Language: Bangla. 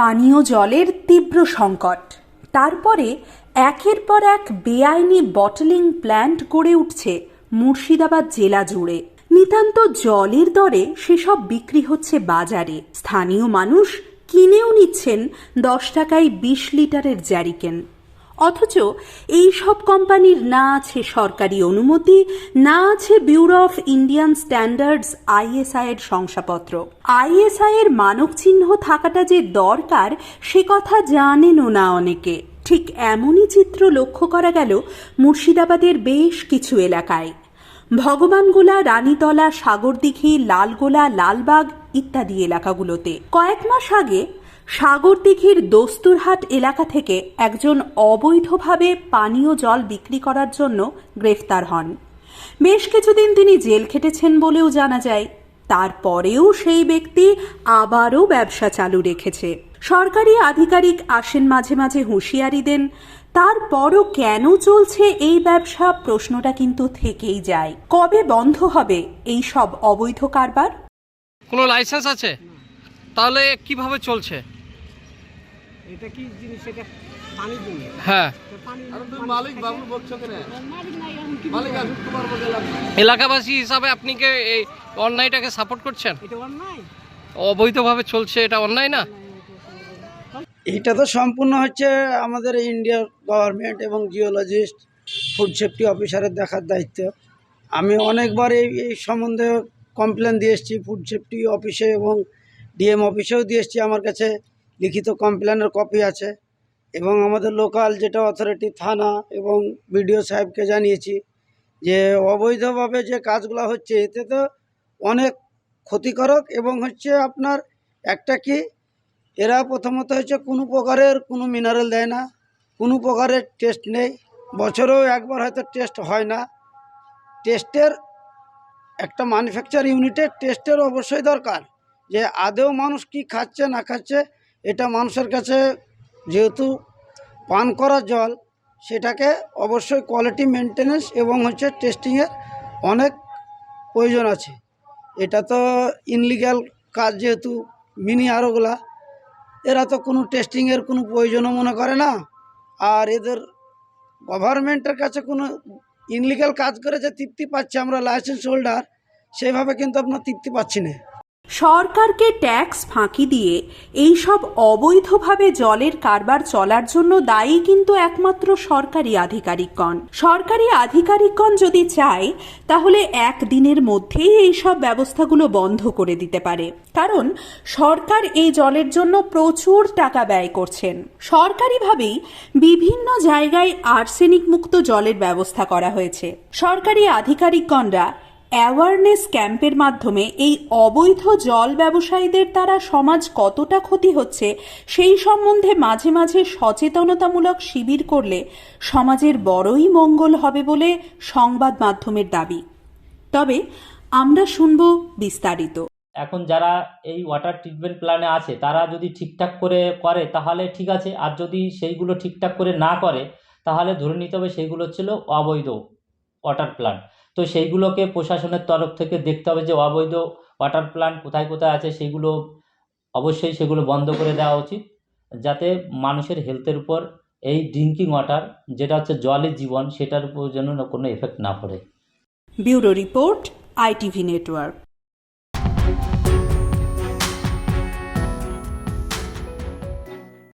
পানীয় জলের তীব্র সংকট। তারপরে একের পর এক বেআইনি বটলিং প্ল্যান্ট গড়ে উঠছে মুর্শিদাবাদ জেলা জুড়ে। নিতান্ত জলের দরে সেসব বিক্রি হচ্ছে বাজারে। স্থানীয় মানুষ কিনেও নিচ্ছেন দশ টাকায় বিশ লিটারের জ্যারিকেন অথচ এই সব কোম্পানির না আছে সরকারি অনুমতি, না আছে bureau of Indian standards ISI এর শংসাপত্র। আইএসআই এর মানক চিহ্ন থাকাটা যে দরকার, সে কথা জানেনও না অনেকে। ঠিক এমনই চিত্র লক্ষ্য করা গেল মুর্শিদাবাদের বেশ কিছু এলাকায়। ভগবানগোলা, রানীতলা, সাগরদিঘি, লালগোলা, লালবাগ ইত্যাদি এলাকাগুলোতে। কয়েক মাস আগে সাগরদিঘির দস্তুরহাট এলাকা থেকে একজন অবৈধভাবে পানীয় জল বিক্রি করার জন্য গ্রেফতার হন। বেশ কিছুদিন তিনি জেল খেটেছেন বলেও জানা যায়। তারপরেও সেই ব্যক্তি আবারও ব্যবসা চালু রেখেছে। সরকারি আধিকারিক আসেন মাঝে মাঝে হুঁশিয়ারি দেন। তারপরও কেন চলছে এই ব্যবসা প্রশ্নটা কিন্তু থেকেই যায়। কবে বন্ধ হবে এই সব অবৈধ কারবার? কোনো লাইসেন্স আছে? তাহলে কীভাবে চলছে? এটা কি জিনিস? এটা পানির জন্য হ্যাঁ। মালিক বাবু কেন? মালিক? আসুক তোমার। এলাকাবাসী হিসাবে আপনি কি এই অন্যায়টাকে সাপোর্ট করছেন? এটা অন্যায়? অবৈধভাবে চলছে এটা অন্যায় না? এটা তো সম্পূর্ণ হচ্ছে আমাদের ইন্ডিয়ার গভর্নমেন্ট এবং জিওলজিস্ট ফুড সেফটি অফিসারের দেখার দায়িত্ব। আমি অনেকবার এই এই সম্বন্ধে কমপ্লেন দিয়ে এসেছি ফুড সেফটি অফিসে এবং ডিএম অফিসেও দিয়ে এসেছি। আমার কাছে লিখিত কমপ্লেনের কপি আছে এবং আমাদের লোকাল যেটা অথরিটি থানা এবং বিডিও সাহেবকে জানিয়েছি যে অবৈধভাবে যে কাজগুলো হচ্ছে, এতে তো অনেক ক্ষতিকারক এবং হচ্ছে আপনার একটা কি, এরা প্রথমত হচ্ছে কোনো প্রকারের কোনো মিনারেল দেয় না, কোনো প্রকারের টেস্ট নেই, বছরেও একবার হয়তো টেস্ট হয় না। টেস্টের একটা ম্যানুফ্যাকচার ইউনিটের টেস্টের অবশ্যই দরকার যে আদেও মানুষ কি খাচ্ছে না খাচ্ছে এটা মানুষের কাছে যেহেতু পান করা জল, সেটাকে অবশ্যই কোয়ালিটি মেনটেনেন্স এবং হচ্ছে টেস্টিংয়ের অনেক প্রয়োজন আছে। এটা তো ইনলিগ্যাল কাজ যেহেতু মিনি আরোগুলা, এরা তো কোনো টেস্টিংয়ের কোনো প্রয়োজনও মনে করে না। আর এদের গভর্নমেন্টের কাছে কোনো ইনলিগাল কাজ করে যে তৃপ্তি পাচ্ছে আমরা লাইসেন্স হোল্ডার সেইভাবে কিন্তু আপনার তৃপ্তি পাচ্ছি না। সরকারকে ট্যাক্স ফাঁকি দিয়ে এই সব অবৈধভাবে জলের কারবার চলার জন্য দায়ী কিন্তু একমাত্র সরকারি আধিকারিকগণ। সরকারি আধিকারিকগণ যদি চায়, তাহলে একদিনের মধ্যেই এই সব ব্যবস্থাগুলো বন্ধ করে দিতে পারে। কারণ সরকার এই জলের জন্য প্রচুর টাকা ব্যয় করছেন। সরকারিভাবেই বিভিন্ন জায়গায় আর্সেনিক মুক্ত জলের ব্যবস্থা করা হয়েছে। সরকারি আধিকারিকগণরা অ্যাওয়ারনেস ক্যাম্পের মাধ্যমে এই অবৈধ জল ব্যবসায়ীদের দ্বারা সমাজ কতটা ক্ষতি হচ্ছে, সেই সম্বন্ধে মাঝে মাঝে সচেতনতামূলক শিবির করলে সমাজের বড়ই মঙ্গল হবে বলে সংবাদ মাধ্যমের দাবি। তবে আমরা শুনব বিস্তারিত। এখন যারা এই ওয়াটার ট্রিটমেন্ট প্ল্যানে আছে, তারা যদি ঠিকঠাক করে করে, তাহলে ঠিক আছে। আর যদি সেইগুলো ঠিকঠাক করে না করে, তাহলে ধরে নিতে হবে সেইগুলো ছিল অবৈধ ওয়াটার প্ল্যান্ট তো সেইগুলোকে প্রশাসনের তরফ থেকে দেখতে হবে যে অবৈধ ওয়াটার প্ল্যান্ট কোথায় কোথায় আছে, সেগুলো অবশ্যই সেগুলো বন্ধ করে দেওয়া উচিত। যাতে মানুষের হেলথের উপর এই ড্রিঙ্কিং ওয়াটার যেটা হচ্ছে জলের জীবন, সেটার উপর যেন কোনো এফেক্ট না পড়ে। Bureau report, ITV network.